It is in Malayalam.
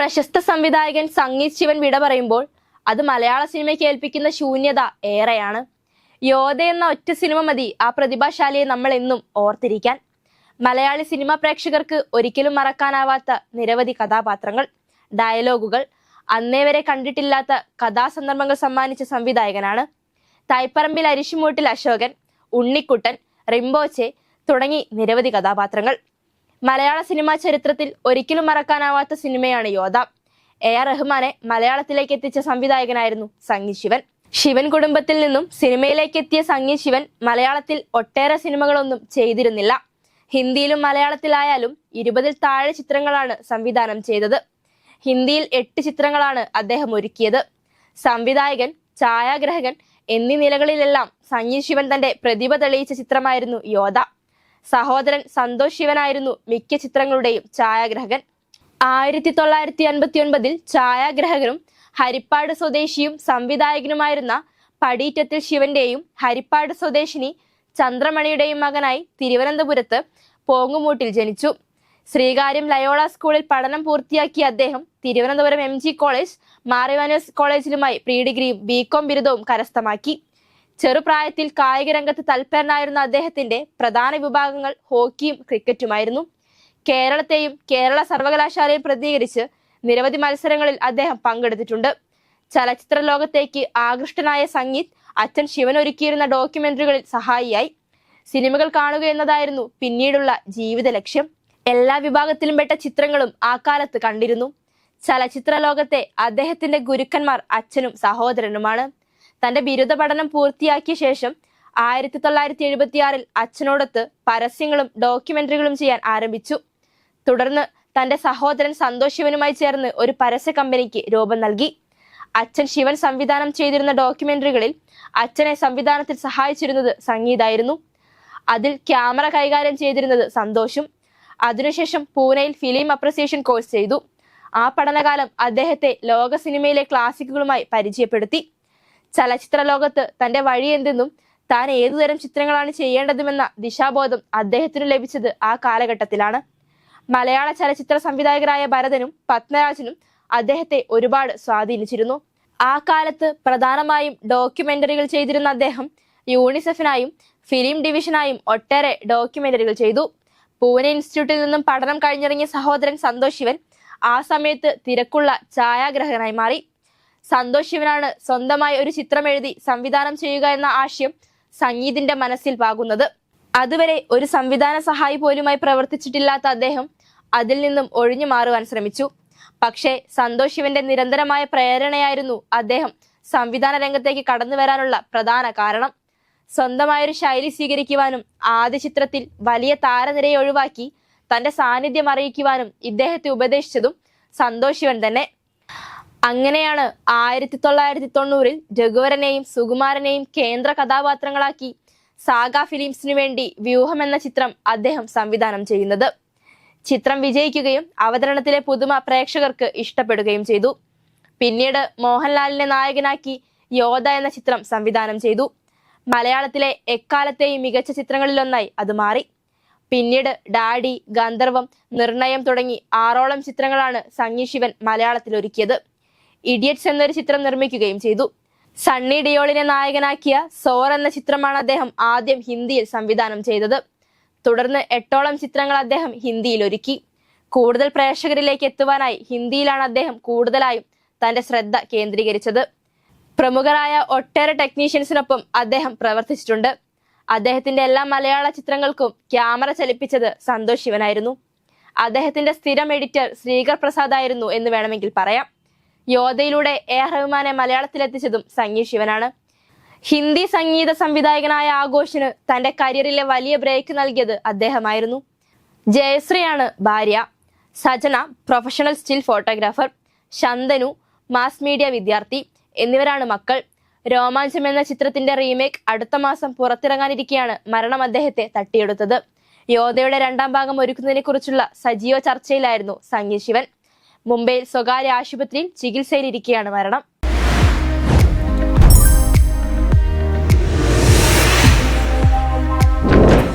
പ്രശസ്ത സംവിധായകൻ സംഗീത് ശിവൻ വിട പറയുമ്പോൾ അത് മലയാള സിനിമയ്ക്ക് ഏൽപ്പിക്കുന്ന ശൂന്യത ഏറെയാണ്. യോധ എന്ന ഒറ്റ സിനിമ മതി ആ പ്രതിഭാശാലിയെ നമ്മൾ എന്നും ഓർത്തിരിക്കാൻ. മലയാളി സിനിമാ പ്രേക്ഷകർക്ക് ഒരിക്കലും മറക്കാനാവാത്ത നിരവധി കഥാപാത്രങ്ങൾ ഡയലോഗുകൾ അന്നേ വരെ കണ്ടിട്ടില്ലാത്ത കഥാസന്ദർഭങ്ങൾ സമ്മാനിച്ച സംവിധായകനാണ്. തൈപ്പറമ്പിൽ അരിശുമൂട്ടിൽ അശോകൻ ഉണ്ണിക്കുട്ടൻ റിംബോച്ചെ തുടങ്ങി നിരവധി കഥാപാത്രങ്ങൾ. മലയാള സിനിമാ ചരിത്രത്തിൽ ഒരിക്കലും മറക്കാനാവാത്ത സിനിമയാണ് യോധ എ ആർ റഹ്മാനെ മലയാളത്തിലേക്ക് എത്തിച്ച സംവിധായകനായിരുന്നു സംഗീത് ശിവൻ. ശിവൻ കുടുംബത്തിൽ നിന്നും സിനിമയിലേക്ക് എത്തിയ സംഗീത് ശിവൻ മലയാളത്തിൽ ഒട്ടേറെ സിനിമകളൊന്നും ചെയ്തിരുന്നില്ല. ഹിന്ദിയിലും മലയാളത്തിലായാലും ഇരുപതിൽ താഴെ ചിത്രങ്ങളാണ് സംവിധാനം ചെയ്തത്. ഹിന്ദിയിൽ എട്ട് ചിത്രങ്ങളാണ് അദ്ദേഹം ഒരുക്കിയത്. സംവിധായകൻ ഛായാഗ്രഹകൻ എന്നീ നിലകളിലെല്ലാം സംഗീത് ശിവൻ തന്റെ പ്രതിഭ തെളിയിച്ച ചിത്രമായിരുന്നു യോധ സഹോദരൻ സന്തോഷ് ശിവനായിരുന്നു മിക്ക ചിത്രങ്ങളുടെയും ഛായാഗ്രഹകൻ. ആയിരത്തി തൊള്ളായിരത്തി അൻപത്തി ഒൻപതിൽ ഛായാഗ്രഹകനും ഹരിപ്പാട് സ്വദേശിയും സംവിധായകനുമായിരുന്ന പടീറ്റത്തിൽ ശിവന്റെയും ഹരിപ്പാട് സ്വദേശിനി ചന്ദ്രമണിയുടെയും മകനായി തിരുവനന്തപുരത്ത് പോങ്ങുമൂട്ടിൽ ജനിച്ചു. ശ്രീകാര്യം ലയോള സ്കൂളിൽ പഠനം പൂർത്തിയാക്കിയ അദ്ദേഹം തിരുവനന്തപുരം എം കോളേജ് മാറിവാനസ് കോളേജിലുമായി പ്രീ ഡിഗ്രിയും ബികോം ബിരുദവും കരസ്ഥമാക്കി. ചെറുപ്രായത്തിൽ കായിക രംഗത്ത് തൽപരനായിരുന്ന അദ്ദേഹത്തിന്റെ പ്രധാന വിഭാഗങ്ങൾ ഹോക്കിയും ക്രിക്കറ്റുമായിരുന്നു. കേരളത്തെയും കേരള സർവകലാശാലയെ പ്രതിനിധീകരിച്ച് നിരവധി മത്സരങ്ങളിൽ അദ്ദേഹം പങ്കെടുത്തിട്ടുണ്ട്. ചലച്ചിത്ര ലോകത്തേക്ക് ആകൃഷ്ടനായ സംഗീത് അച്ഛൻ ശിവൻ ഒരുക്കിയിരുന്ന ഡോക്യുമെന്ററികളിൽ സഹായിയായി. സിനിമകൾ കാണുക എന്നതായിരുന്നു പിന്നീടുള്ള ജീവിത ലക്ഷ്യം. എല്ലാ വിഭാഗത്തിലും പെട്ട ചിത്രങ്ങളും ആ കാലത്ത് കണ്ടിരുന്നു. ചലച്ചിത്ര ലോകത്തെ അദ്ദേഹത്തിന്റെ ഗുരുക്കന്മാർ അച്ഛനും സഹോദരനുമാണ്. തന്റെ ബിരുദ പഠനം പൂർത്തിയാക്കിയ ശേഷം ആയിരത്തി തൊള്ളായിരത്തി എഴുപത്തിയാറിൽ അച്ഛനോടൊത്ത് പരസ്യങ്ങളും ഡോക്യുമെന്ററികളും ചെയ്യാൻ ആരംഭിച്ചു. തുടർന്ന് തന്റെ സഹോദരൻ സന്തോഷ് ശിവനുമായി ചേർന്ന് ഒരു പരസ്യ കമ്പനിക്ക് രൂപം നൽകി. അച്ഛൻ ശിവൻ സംവിധാനം ചെയ്തിരുന്ന ഡോക്യുമെന്ററികളിൽ അച്ഛനെ സംവിധാനത്തിൽ സഹായിച്ചിരുന്നത് സംഗീതായിരുന്നു. അതിൽ ക്യാമറ കൈകാര്യം ചെയ്തിരുന്നത് സന്തോഷും. അതിനുശേഷം പൂനെയിൽ ഫിലിം അപ്രിസിയേഷൻ കോഴ്സ് ചെയ്തു. ആ പഠനകാലം അദ്ദേഹത്തെ ലോക സിനിമയിലെ ക്ലാസിക്കുകളുമായി പരിചയപ്പെടുത്തി. ചലച്ചിത്ര ലോകത്ത് തന്റെ വഴി എന്തെന്നും താൻ ഏതുതരം ചിത്രങ്ങളാണ് ചെയ്യേണ്ടതുമെന്ന ദിശാബോധം അദ്ദേഹത്തിന് ലഭിച്ചത് ആ കാലഘട്ടത്തിലാണ്. മലയാള ചലച്ചിത്ര സംവിധായകരായ ഭരതനും പത്മരാജനും അദ്ദേഹത്തെ ഒരുപാട് സ്വാധീനിച്ചിരുന്നു. ആ കാലത്ത് പ്രധാനമായും ഡോക്യുമെന്ററികൾ ചെയ്തിരുന്ന അദ്ദേഹം യൂണിസെഫിനായും ഫിലിം ഡിവിഷനായും ഒട്ടേറെ ഡോക്യുമെന്ററികൾ ചെയ്തു. പൂനെ ഇൻസ്റ്റിറ്റ്യൂട്ടിൽ നിന്നും പഠനം കഴിഞ്ഞിറങ്ങിയ സഹോദരൻ സന്തോഷ് ശിവൻ ആ സമയത്ത് തിരക്കുള്ള ഛായാഗ്രഹകനായി മാറി. സന്തോഷ് ശിവനാണ് സ്വന്തമായി ഒരു ചിത്രം എഴുതി സംവിധാനം ചെയ്യുക എന്ന ആശയം സംഗീതിന്റെ മനസ്സിൽ പാകുന്നത്. അതുവരെ ഒരു സംവിധാന സഹായി പോലുമായി പ്രവർത്തിച്ചിട്ടില്ലാത്ത അദ്ദേഹം അതിൽ നിന്നും ഒഴിഞ്ഞു മാറുവാൻ ശ്രമിച്ചു. പക്ഷേ സന്തോഷ് ശിവന്റെ നിരന്തരമായ പ്രേരണയായിരുന്നു അദ്ദേഹം സംവിധാന രംഗത്തേക്ക് കടന്നു വരാനുള്ള പ്രധാന കാരണം. സ്വന്തമായൊരു ശൈലി സ്വീകരിക്കുവാനും ആദ്യ ചിത്രത്തിൽ വലിയ താരനിരയെ ഒഴിവാക്കി തന്റെ സാന്നിധ്യം അറിയിക്കുവാനും ഇദ്ദേഹത്തെ ഉപദേശിച്ചതും സന്തോഷ് ശിവൻ തന്നെ. അങ്ങനെയാണ് ആയിരത്തി തൊള്ളായിരത്തി തൊണ്ണൂറിൽ രഘുവരനെയും സുകുമാരനെയും കേന്ദ്ര കഥാപാത്രങ്ങളാക്കി സാഗ ഫിലിംസിനു വേണ്ടി വ്യൂഹം എന്ന ചിത്രം അദ്ദേഹം സംവിധാനം ചെയ്യുന്നത്. ചിത്രം വിജയിക്കുകയും അവതരണത്തിലെ പുതുമ പ്രേക്ഷകർക്ക് ഇഷ്ടപ്പെടുകയും ചെയ്തു. പിന്നീട് മോഹൻലാലിനെ നായകനാക്കി യോധ എന്ന ചിത്രം സംവിധാനം ചെയ്തു. മലയാളത്തിലെ എക്കാലത്തെയും മികച്ച ചിത്രങ്ങളിലൊന്നായി അത് മാറി. പിന്നീട് ഡാഡി ഗന്ധർവം നിർണയം തുടങ്ങി ആറോളം ചിത്രങ്ങളാണ് സംഗീ ശിവൻ മലയാളത്തിൽ ഒരുക്കിയത് ഇഡിയറ്റ്സ് എന്നൊരു ചിത്രം നിർമ്മിക്കുകയും ചെയ്തു. സണ്ണി ഡിയോളിനെ നായകനാക്കിയ സോർ എന്ന ചിത്രമാണ് അദ്ദേഹം ആദ്യം ഹിന്ദിയിൽ സംവിധാനം ചെയ്തത്. തുടർന്ന് എട്ടോളം ചിത്രങ്ങൾ അദ്ദേഹം ഹിന്ദിയിൽ ഒരുക്കി. കൂടുതൽ പ്രേക്ഷകരിലേക്ക് എത്തുവാനായി ഹിന്ദിയിലാണ് അദ്ദേഹം കൂടുതലായും തന്റെ ശ്രദ്ധ കേന്ദ്രീകരിച്ചത്. പ്രമുഖരായ ഒട്ടേറെ ടെക്നീഷ്യൻസിനൊപ്പം അദ്ദേഹം പ്രവർത്തിച്ചിട്ടുണ്ട്. അദ്ദേഹത്തിന്റെ എല്ലാ മലയാള ചിത്രങ്ങൾക്കും ക്യാമറ ചലിപ്പിച്ചത് സന്തോഷ് ശിവനായിരുന്നു. അദ്ദേഹത്തിന്റെ സ്ഥിരം എഡിറ്റർ ശ്രീകർ പ്രസാദ് ആയിരുന്നു എന്ന് വേണമെങ്കിൽ പറയാം. യോധയിലൂടെ എ ആർ റഹ്മാനെ മലയാളത്തിലെത്തിച്ചതും സംഗീത് ശിവനാണ്. ഹിന്ദി സംഗീത സംവിധായകനായ ആഘോഷിന് തന്റെ കരിയറിലെ വലിയ ബ്രേക്ക് നൽകിയത് അദ്ദേഹമായിരുന്നു. ജയശ്രീയാണ് ഭാര്യ. Sajana professional still photographer Shantanu mass media വിദ്യാർത്ഥി. എന്നിവരാണ് മക്കൾ. രോമാഞ്ചം എന്ന ചിത്രത്തിന്റെ റീമേക്ക് അടുത്ത മാസം പുറത്തിറങ്ങാനിരിക്കെയാണ് മരണം അദ്ദേഹത്തെ തട്ടിയെടുത്തത്. യോധയുടെ രണ്ടാം ഭാഗം ഒരുക്കുന്നതിനെ കുറിച്ചുള്ള സജീവ ചർച്ചയിലായിരുന്നു സംഗീത് ശിവൻ. മുംബൈയിൽ സ്വകാര്യ ആശുപത്രിയിൽ ചികിത്സയിലിരിക്കെയാണ് മരണം.